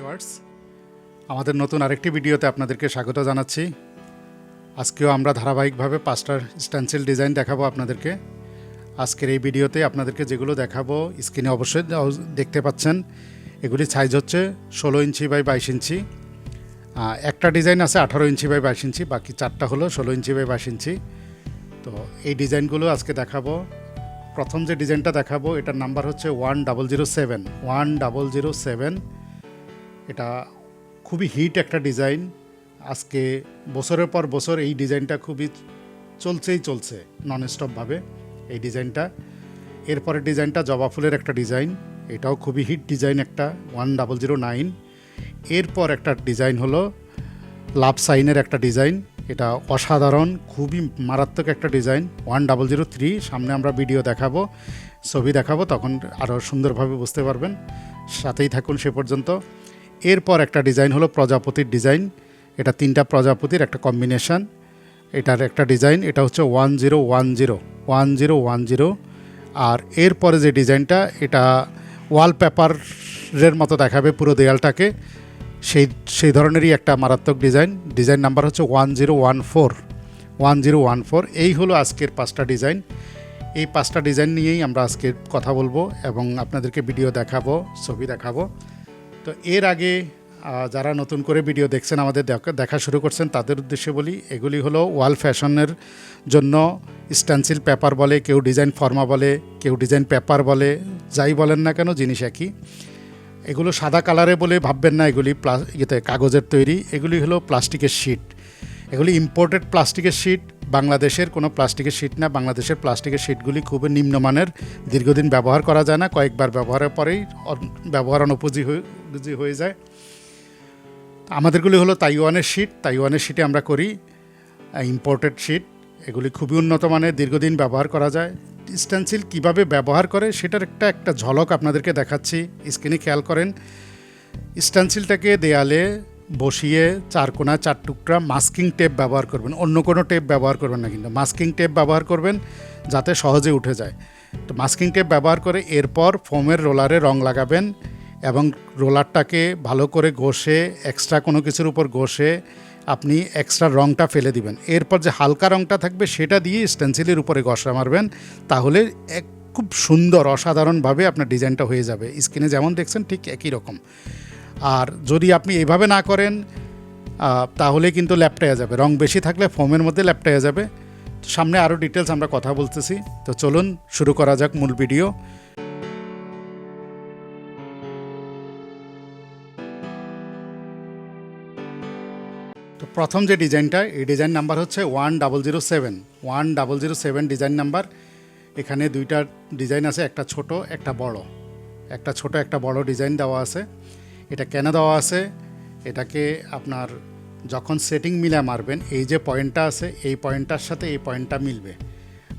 Viewers আমাদের নতুন আরেকটি ভিডিওতে আপনাদেরকে স্বাগত জানাচ্ছি। আজকেও আমরা ধারাবাহিকভাবে পাঁচটা স্ট্যান্সিল ডিজাইন দেখাবো আপনাদেরকে। আজকের এই ভিডিওতে আপনাদেরকে যেগুলো দেখাবো স্ক্রিনে অবশ্যই দেখতে পাচ্ছেন। এগুলি সাইজ হচ্ছে ষোলো ইঞ্চি বাই বাইশ ইঞ্চি। একটা ডিজাইন আছে আঠারো ইঞ্চি বাই বাইশ ইঞ্চি, বাকি চারটা হলো ষোলো ইঞ্চি বাই বাইশ ইঞ্চি। তো এই ডিজাইনগুলো আজকে দেখাবো। প্রথম যে ডিজাইনটা দেখাবো, এটার নাম্বার হচ্ছে one double zero seven one double zero seven এটা খুবই হিট একটা ডিজাইন। আজকে বছরের পর বছর এই ডিজাইনটা খুবই চলছেই চলছে নন স্টপভাবে এই ডিজাইনটা। এরপরে ডিজাইনটা জবা ফুলের একটা ডিজাইন, এটাও খুবই হিট ডিজাইন একটা ওয়ান ডাবল জিরো নাইন এরপর একটা ডিজাইন হলো লাভ সাইনের একটা ডিজাইন, এটা অসাধারণ, খুবই মারাত্মক একটা design one double zero three সামনে আমরা ভিডিও দেখাবো, ছবি দেখাবো, তখন আরও সুন্দরভাবে বুঝতে পারবেন। সাথেই থাকুন সে পর্যন্ত। এরপর একটা ডিজাইন হলো প্রজাপতির ডিজাইন। এটা তিনটা প্রজাপতির একটা কম্বিনেশন এটার একটা ডিজাইন, এটা হচ্ছে one zero one zero one zero one zero. আর এরপরে যে ডিজাইনটা, এটা ওয়ালপেপারের মতো দেখাবে পুরো দেয়ালটাকে। সেই সেই ধরনেরই একটা মারাত্মক ডিজাইন। ডিজাইন নাম্বার হচ্ছে one zero one four, one zero one four. এই হলো আজকের পাঁচটা ডিজাইন। এই পাঁচটা ডিজাইন নিয়েই আমরা আজকে কথা বলব এবং আপনাদেরকে ভিডিও দেখাবো, ছবি দেখাবো। তো এর আগে যারা নতুন করে ভিডিও দেখছেন, আমাদের দেখা- শুরু করছেন, তাদের উদ্দেশ্যে বলি, এগুলি হলো ওয়াল ফ্যাশনের জন্য স্ট্যান্সিল পেপার বলে, কেউ ডিজাইন ফর্মা বলে, কেউ ডিজাইন পেপার বলে, যাই বলেন না কেন, জিনিস একই। এগুলো সাদা কালারে বলে ভাববেন না, এগুলি প্লা, ইয়েতে কাগজের তৈরি, এগুলি হলো প্লাস্টিকের শিট এগুলি ইম্পোর্টেড প্লাস্টিকের শিট বাংলাদেশের কোনো প্লাস্টিকের শিট না, বাংলাদেশের প্লাস্টিকের শিটগুলি খুবই নিম্নমানের, দীর্ঘদিন ব্যবহার করা যায় না, কয়েকবার ব্যবহারের পরেই ব্যবহার অনুপযোগী হয়ে হয়ে যায়। আমাদেরগুলি হলো তাইওয়ানের শিট, তাইওয়ানের শিটে আমরা করি ইম্পোর্টেড শিট, এগুলি খুবই উন্নত মানের, দীর্ঘদিন ব্যবহার করা যায়। স্টেন্সিল কীভাবে ব্যবহার করে সেটার একটা একটা ঝলক আপনাদেরকে দেখাচ্ছি, স্ক্রিনে খেয়াল করেন। স্টেন্সিলটাকে দেয়ালে বসিয়ে চার কোনা, চার টুকরা মাস্কিং টেপ ব্যবহার করবেন। অন্য কোনো টেপ ব্যবহার করবেন না কিন্তু। মাস্কিং টেপ ব্যবহার করবেন যাতে সহজে উঠে যায়। তো মাস্কিং টেপ ব্যবহার করে এরপর ফোমের রোলারে রং লাগাবেন এবং রোলারটাকে ভালো করে ঘষে এক্সট্রা কোনো কিছুর উপর ঘষে আপনি এক্সট্রা রংটা ফেলে দিবেন। এরপর যে হালকা রংটা থাকবে সেটা দিয়ে স্টেন্সিলের উপরে ঘষা মারবেন। তাহলে এক খুব সুন্দর, অসাধারণভাবে আপনার ডিজাইনটা হয়ে যাবে। স্ক্রিনে যেমন দেখছেন ঠিক একই রকম। আর যদি আপনি এইভাবে না করেন তাহলে কিন্তু ল্যাপটাইয়া যাবে। রং বেশি থাকলে ফোমের মধ্যে ল্যাপটাইয়া যাবে। সামনে আরও ডিটেলস আমরা কথা বলতেছি। তো চলুন, শুরু করা যাক মূল ভিডিও তো প্রথম যে ডিজাইনটা, এই ডিজাইন নাম্বার হচ্ছে one double zero seven. One double zero seven design number. এখানে দুইটা ডিজাইন আছে, একটা ছোট, একটা বড়। একটা ছোট, একটা বড় ডিজাইন দেওয়া আছে। এটা কেন দেওয়া আছে? এটাকে আপনার যখন সেটিং মিলে মারবেন, এই যে পয়েন্টটা আছে, এই পয়েন্টটার সাথে এই পয়েন্টটা মিলবে।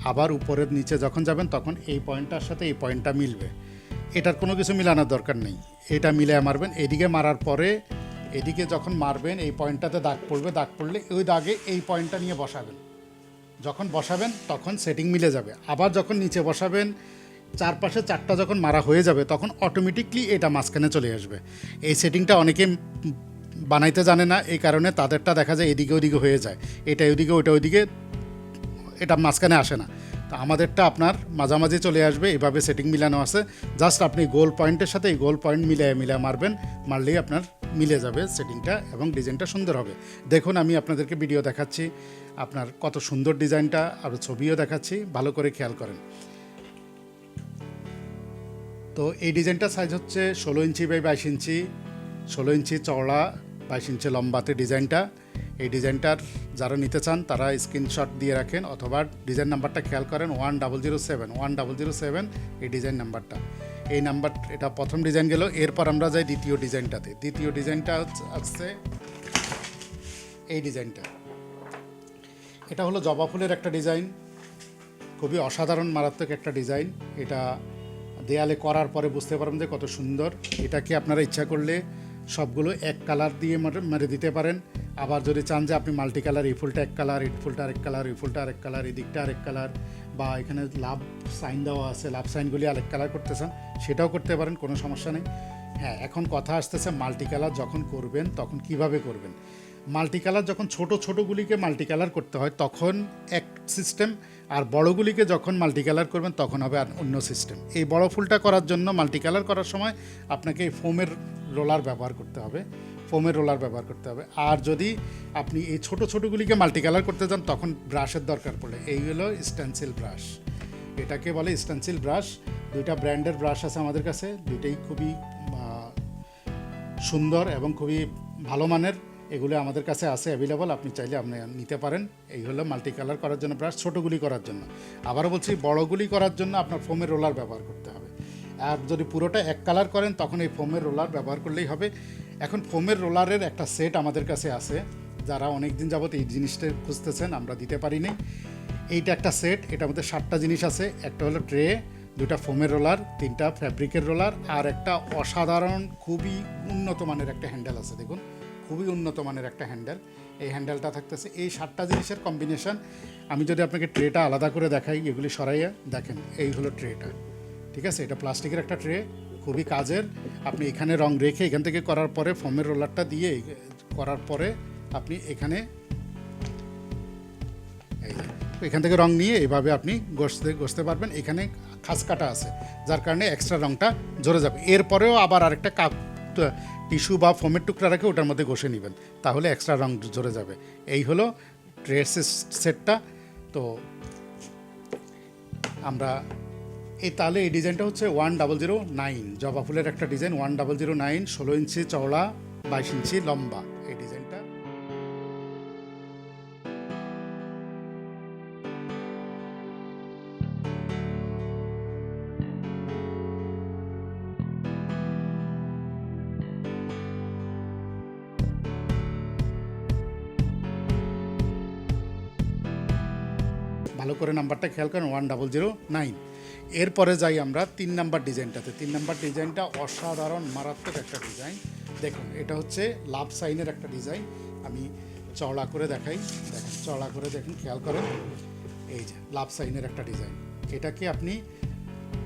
আবার উপরের নিচে যখন যাবেন, তখন এই পয়েন্টটার সাথে এই পয়েন্টটা মিলবে। এটার কোনো কিছু মিলানোর দরকার নেই। এটা মিলে মারবেন। এদিকে মারার পরে, এদিকে যখন মারবেন, এই পয়েন্টটাতে দাগ পড়বে। দাগ পড়লে ওই দাগে এই পয়েন্টটা নিয়ে বসাবেন। যখন বসাবেন, তখন সেটিং মিলে যাবে। আবার যখন নিচে বসাবেন চারপাশে চারটা যখন মারা হয়ে যাবে, তখন অটোমেটিকলি এটা মাঝখানে চলে আসবে। এই সেটিংটা অনেকে বানাইতে জানে না, এই কারণে তাদেরটা দেখা যায় এদিকে ওদিকে হয়ে যায়। এটা ওদিকে ওইটা ওইদিকে এটা মাঝখানে আসে না। তো আমাদেরটা আপনার মাঝামাঝি চলে আসবে, এভাবে সেটিং মিলানো আছে। জাস্ট আপনি গোল পয়েন্টের সাথে এই গোল পয়েন্ট মিলিয়ে মিলিয়ে মারবেন, মারলেই আপনার মিলে যাবে সেটিংটা এবং ডিজাইনটা সুন্দর হবে। দেখুন, আমি আপনাদেরকে ভিডিও দেখাচ্ছি, আপনার কত সুন্দর ডিজাইনটা আর ছবিও দেখাচ্ছি, ভালো করে খেয়াল করেন। তো এই ডিজাইনটার সাইজ হচ্ছে ষোলো ইঞ্চি বাই বাইশ ইঞ্চি, ষোলো ইঞ্চি চওড়া, বাইশ ইঞ্চি লম্বাতে ডিজাইনটা। এই ডিজাইনটার যারা নিতে চান, তারা স্ক্রিনশট দিয়ে রাখেন অথবা ডিজাইন নাম্বারটা খেয়াল করেন one double zero seven one double zero seven এই ডিজাইন নাম্বারটা। এই নাম্বার, এটা প্রথম ডিজাইন গেল, এরপর আমরা যাই দ্বিতীয় ডিজাইনটাতে। দ্বিতীয় ডিজাইনটা আসছে এই ডিজাইনটা। এটা হলো জবা ফুলের একটা ডিজাইন, খুবই অসাধারণ, মারাত্মক একটা ডিজাইন। এটা দেয়ালে করার পরে বুঝতে পারবেন যে কত সুন্দর। এটাকে আপনারা ইচ্ছা করলে সবগুলো এক কালার দিয়ে মার- দিতে পারেন। আবার যদি চান যে আপনি মাল্টি কালার এই ফুলটা এক কালার, এই ফুলটা আরেক কালার, এই ফুলটা আরেক কালার, এই দিকটা আরেক কালার বা এখানে লাভ সাইন দেওয়া আছে, লাভ সাইনগুলি আরেক কালার করতে চান, সেটাও করতে পারেন, কোনো সমস্যা নেই। হ্যাঁ এখন কথা আসতেছে মাল্টি কালার যখন করবেন, তখন কীভাবে করবেন? মাল্টি কালার যখন ছোট ছোটোগুলিকে মাল্টি কালার করতে হয়, তখন এক সিস্টেম আর বড়গুলিকে যখন মাল্টি কালার করবেন, তখন হবে আর অন্য সিস্টেম এই বড় ফুলটা করার জন্য মাল্টি কালার করার সময় আপনাকে এই ফোমের রোলার ব্যবহার করতে হবে। ফোমের রোলার ব্যবহার করতে হবে। আর যদি আপনি এই ছোট ছোটোগুলিকে মাল্টি কালার করতে চান তখন ব্রাশের দরকার পড়ে। এই হলো স্টেন্সিল ব্রাশ এটাকে বলে স্টেন্সিল ব্রাশ দুইটা ব্র্যান্ডের ব্রাশ আছে আমাদের কাছে। দুইটাই খুবই সুন্দর এবং খুবই ভালো মানের। এগুলো আমাদের কাছে আছে অ্যাভেলেবল আপনি চাইলে আপনি নিতে পারেন। এই হলো মাল্টি কালার করার জন্য ব্রাশ ছোটোগুলি করার জন্য। আবারও বলছি, বড়গুলি করার জন্য আপনার ফোমের রোলার ব্যবহার করতে হবে। আর যদি পুরোটা এক কালার করেন, তখন এই ফোমের রোলার ব্যবহার করলেই হবে। এখন ফোমের রোলারের একটা সেট আমাদের কাছে আছে। যারা অনেক দিন যাবত এই জিনিসটা খুঁজতেছেন, আমরা দিতে পারিনি। এইটা একটা সেট এটার মধ্যে সাতটা জিনিস আছে। একটা হলো ট্রে দুটা ফোমের রোলার তিনটা ফ্যাব্রিকের রোলার আর একটা অসাধারণ, খুবই উন্নত মানের একটা হ্যান্ডেল আছে, দেখুন। খুবই উন্নত মানের একটা হ্যান্ডেল। এই হ্যান্ডেলটা থাকতেছে, এই সাতটা জিনিসের কম্বিনেশন আমি যদি আপনাকে ট্রেটা আলাদা করে দেখাই, এগুলি সরাইয়া, দেখেন, এই হলো ট্রেটা ঠিক আছে? এটা প্লাস্টিকের একটা ট্রে খুবই কাজের। আপনি এখানে রং রেখে এখান থেকে করার পরে ফোমের রোলারটা দিয়ে করার পরে আপনি এখানে এখান থেকে রং নিয়ে এভাবে আপনি ঘষতে ঘষতে পারবেন। এখানে খাস কাটা আছে, যার কারণে এক্সট্রা রংটা জোরে যাবে। এরপরেও আবার আরেকটা কাপ টিস্যু বা ফোমের টুকরা রাখে ওটার মধ্যে ঘষে নেবেন, তাহলে এক্সট্রা রং ঝরে যাবে। এই হলো ড্রেস সেটটা তো আমরা এই তাহলে এই ডিজাইনটা হচ্ছে ওয়ান ডাবল জিরো নাইন জবা ফুলের একটা design one double zero nine ষোলো ইঞ্চি চওড়া, বাইশ ইঞ্চি লম্বা। এই ভালো করে নাম্বারটা খেয়াল করেন ওয়ান ডাবল জিরো নাইন এরপরে যাই আমরা তিন নাম্বার ডিজাইনটাতে। তিন নাম্বার ডিজাইনটা অসাধারণ, মারাত্মক একটা ডিজাইন। দেখুন, এটা হচ্ছে লাভ সাইনের একটা ডিজাইন। আমি চওড়া করে দেখাই। দেখেন, চওড়া করে দেখুন, খেয়াল করেন। এই যে, লাভ সাইনের একটা ডিজাইন। এটাকে আপনি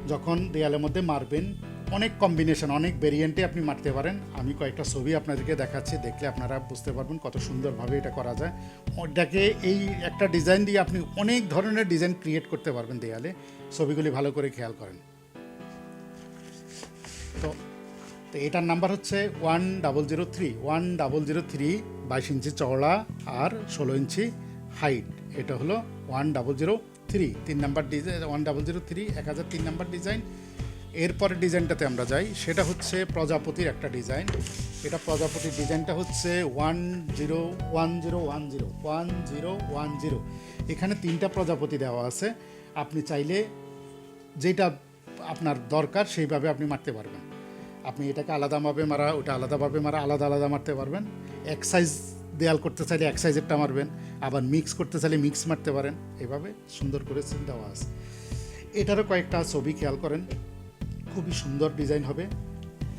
যখন দেয়ালের মধ্যে মারবেন অনেক কম্বিনেশন অনেক ভেরিয়েন্টে আপনি মারতে পারেন। আমি কয়েকটা ছবি আপনাদেরকে দেখাচ্ছি, দেখলে আপনারা বুঝতে পারবেন কত সুন্দরভাবে এটা করা যায়। ওটাকে এই একটা ডিজাইন দিয়ে আপনি অনেক ধরনের ডিজাইন ক্রিয়েট করতে পারবেন দেয়ালে। ছবিগুলি ভালো করে খেয়াল করেন। তো তো এটার নাম্বার হচ্ছে one double zero three one double zero three বাইশ ইঞ্চি চওড়া আর ষোলো ইঞ্চি হাইট এটা হলো ওয়ান ডাবল জিরো থ্রি তিন number design one double zero three এক হাজার তিন নাম্বার ডিজাইন এরপরের ডিজাইনটাতে আমরা যাই, সেটা হচ্ছে প্রজাপতির একটা ডিজাইন। এটা প্রজাপতির ডিজাইনটা হচ্ছে one zero one zero one zero one zero one zero. এখানে তিনটা প্রজাপতি দেওয়া আছে। আপনি চাইলে যেটা আপনার দরকার সেইভাবে আপনি মারতে পারবেন। আপনি এটাকে আলাদাভাবে মারা, ওটা আলাদাভাবে মারা, আলাদা আলাদা মারতে পারবেন। এক সাইজ দেয়াল করতে চাইলে এক সাইজেরটা মারবেন, আবার মিক্স করতে চাইলে মিক্স মারতে পারেন। এভাবে সুন্দর করে দেওয়া আছে। এটারও কয়েকটা ছবি খেয়াল করেন। খুবই সুন্দর ডিজাইন হবে।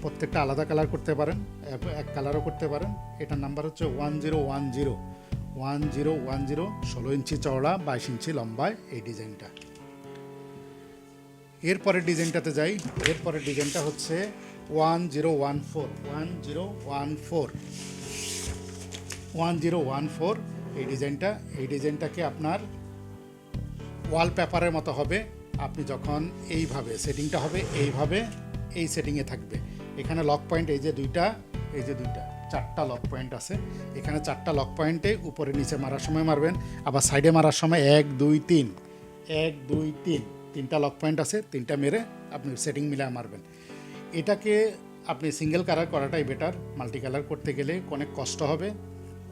প্রত্যেকটা আলাদা কালার করতে পারেন, এক- কালারও করতে পারেন। এটার নাম্বার হচ্ছে one zero one zero. One zero one zero, ষোলো ইঞ্চি চওড়া, বাইশ ইঞ্চি লম্বায় এই ডিজাইনটা। এরপরের ডিজাইনটাতে যাই। এরপরের ডিজাইনটা হচ্ছে one zero one four. One zero one four. One zero one four, এই ডিজাইনটা, এই ডিজাইনটাকে আপনার ওয়ালপেপারের মতো হবে। আপনি যখন এইভাবে সেটিংটা হবে, এইভাবে এই সেটিংয়ে থাকবে। এখানে লক পয়েন্ট এই যে দুইটা, এই যে দুইটা, চারটা লক পয়েন্ট আছে। এখানে চারটা লক পয়েন্টে উপরে নিচে মারার সময় মারবেন, আবার সাইডে মারার সময় এক, দুই, তিন, এক, দুই, তিন, তিনটা লক পয়েন্ট আছে, তিনটা মেরে আপনি সেটিং মিলে মারবেন। এটাকে আপনি সিঙ্গেল কালার করাটাই বেটার মাল্টি কালার করতে গেলে অনেক কষ্ট হবে।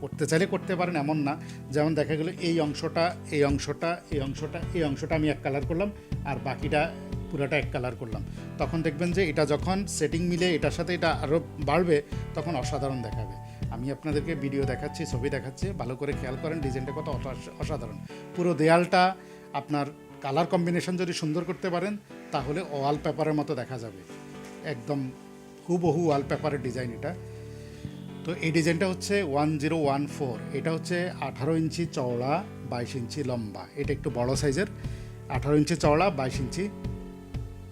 করতে চাইলে করতে পারেন, এমন না। যেমন দেখা গেলো, এই অংশটা এই অংশটা এই অংশটা এই অংশটা আমি এক কালার করলাম আর বাকিটা পুরোটা এক কালার করলাম। তখন দেখবেন যে এটা যখন সেটিং মিলে, এটার সাথে এটা আরও বাড়বে, তখন অসাধারণ দেখাবে। আমি আপনাদেরকে ভিডিও দেখাচ্ছি, ছবি দেখাচ্ছি, ভালো করে খেয়াল করেন ডিজাইনটা কত অস- অসাধারণ। পুরো দেয়ালটা আপনার কালার কম্বিনেশন যদি সুন্দর করতে পারেন, তাহলে ওয়াল পেপারের মতো দেখা যাবে। একদম হুবহু ওয়াল পেপারের ডিজাইন এটা। তো এই ডিজাইনটা হচ্ছে ওয়ান জিরো ওয়ান ফোর। এটা হচ্ছে আঠারো ইঞ্চি চওড়া, বাইশ ইঞ্চি লম্বা। এটা একটু বড় সাইজের। আঠারো ইঞ্চি চওড়া, বাইশ ইঞ্চি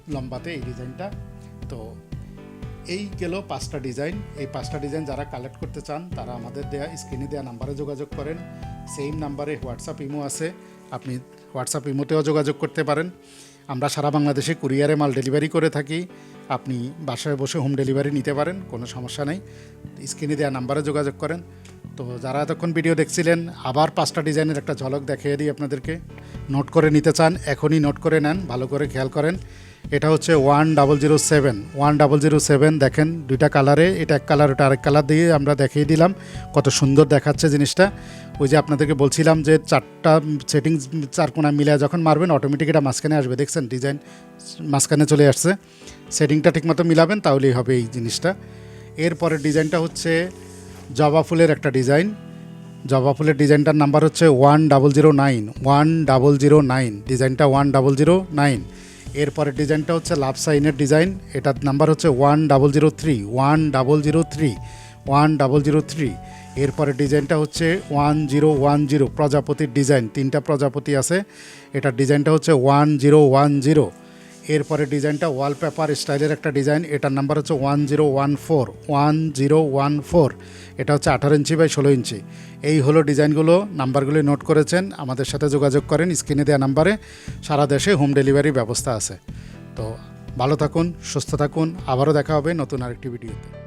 লম্বাতে এই ডিজাইনটা। তো এই গেল পাঁচটা ডিজাইন। এই পাঁচটা ডিজাইন যারা কালেক্ট করতে চান, তারা আমাদের দেয়া স্ক্রিনে দেওয়া নাম্বারে যোগাযোগ করেন। সেম নাম্বারে হোয়াটসঅ্যাপ ইমো আছে। আপনি হোয়াটসঅ্যাপ ইমোতেও যোগাযোগ করতে পারেন। আমরা সারা বাংলাদেশে কুরিয়ারে মাল ডেলিভারি করে থাকি। আপনি বাসায় বসে হোম ডেলিভারি নিতে পারেন, কোনো সমস্যা নেই। স্ক্রিনে দেওয়া নাম্বারে যোগাযোগ করেন। তো যারা এতক্ষণ ভিডিও দেখছিলেন, আবার পাঁচটা ডিজাইনের একটা ঝলক দেখিয়ে দিই আপনাদেরকে। নোট করে নিতে চান, এখনই নোট করে নেন, ভালো করে খেয়াল করেন। এটা হচ্ছে one double zero seven one double zero seven দেখেন, দুইটা কালারে এটা এক কালার ওটা আরেক কালার দিয়ে আমরা দেখিয়ে দিলাম, কত সুন্দর দেখাচ্ছে জিনিসটা। ওই যে আপনাদেরকে বলছিলাম যে চারটা সেটিংস চার কোনা মিলে যখন মারবেন অটোমেটিক এটা মাঝখানে আসবে। দেখছেন ডিজাইন মাঝখানে চলে আসছে। সেটিংটা ঠিকমতো মিলাবেন, তাহলেই হবে এই জিনিসটা। এরপরের ডিজাইনটা হচ্ছে জবা ফুলের একটা ডিজাইন। জবা ফুলের ডিজাইনটার নাম্বার হচ্ছে one double zero nine, one double zero nine, ডিজাইনটা ওয়ান ডাবল জিরো নাইন। এরপরের ডিজাইনটা হচ্ছে লাভ সাইনের ডিজাইন, এটার নাম্বার হচ্ছে one double zero three, one double zero three, one double zero three. এরপরে ডিজাইনটা হচ্ছে ওয়ান জিরো ওয়ান জিরো, প্রজাপতির ডিজাইন, তিনটা প্রজাপতি আছে। এটার ডিজাইনটা হচ্ছে ওয়ান জিরো ওয়ান জিরো। এরপরে ডিজাইনটা ওয়ালপেপার স্টাইলের একটা ডিজাইন। এটার নাম্বার হচ্ছে one zero one four one zero one four এটা হচ্ছে আঠারো ইঞ্চি বাই ষোলো ইঞ্চি। এই হলো ডিজাইনগুলো। নাম্বারগুলি নোট করেছেন। আমাদের সাথে যোগাযোগ করেন স্ক্রিনে দেওয়া নাম্বারে। সারা দেশে হোম ডেলিভারি ব্যবস্থা আছে। তো ভালো থাকুন, সুস্থ থাকুন। আবারও দেখা হবে নতুন আরেকটি ভিডিওতে।